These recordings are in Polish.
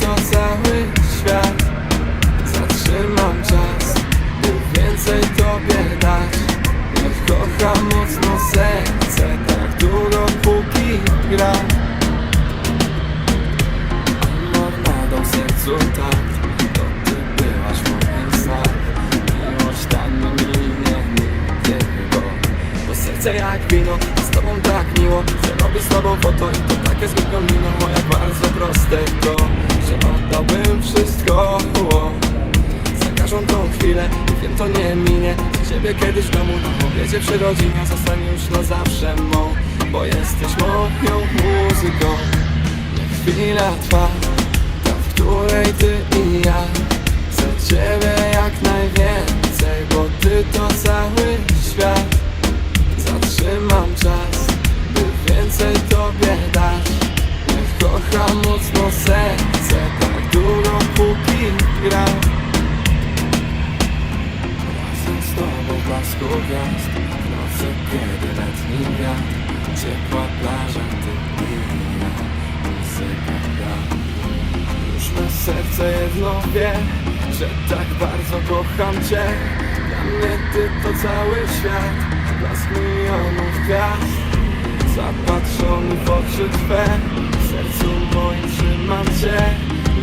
to cały świat. Zatrzymam czas, by więcej tobie dać. Niech kocha mocno serce, tak długo póki gra. Mornadą sercu tak, to ty byłaś moim snach Miłość ta mi nie nigdy Bo serce jak wino, z tobą tak miło. Chcę robić z tobą foto i to takie zbytnio mimo Moja bardzo proste to. Że oddałbym wszystko. Za każdą tą chwilę wiem to nie minie. Z ciebie kiedyś w domu na obiedzie przy rodzinie Zostanie już na zawsze mą Bo jesteś moją muzyką. Niech chwila trwa Ta, w której ty i ja blasku gwiazd W nocy kiedy letni wiatr Ciepła plaża, ty i ja Muzyka gra. Już me serce jedno wie Że tak bardzo kocham cię. Dla mnie ty to cały świat Blask milionów gwiazd. Zapatrzony w oczy Twe W sercu moim trzymam Cię.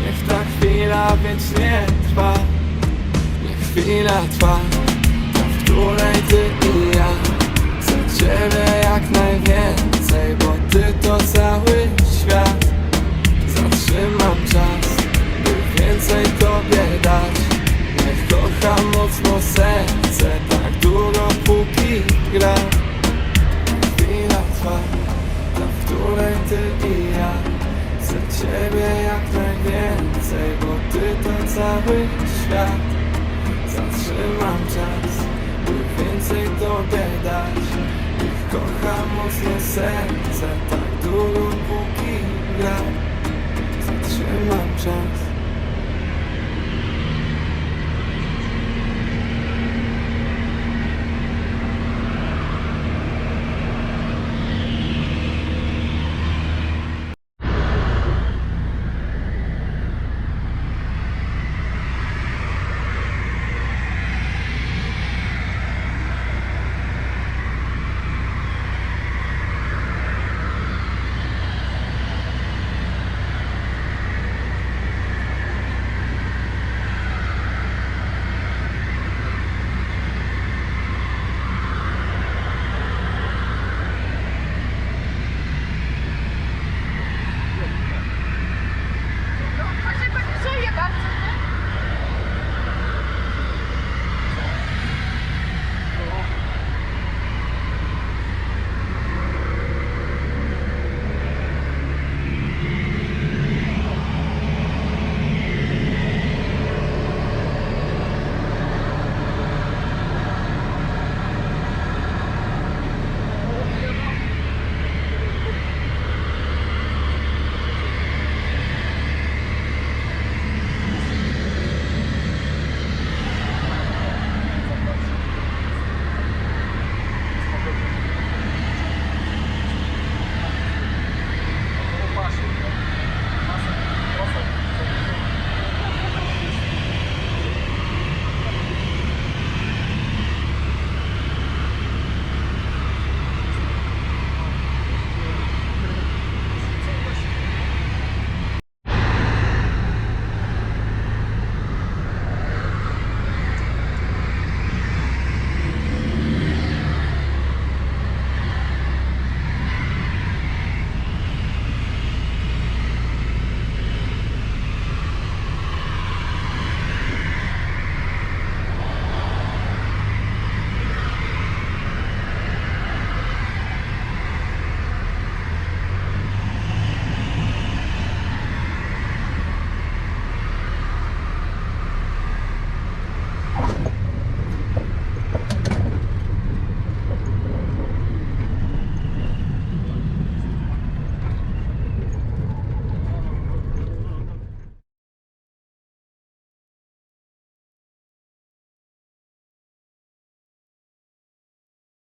Niech ta chwila wiecznie trwa Niech chwila trwa Ta, kocha mocno serce Tak długo póki gra Zatrzymam czas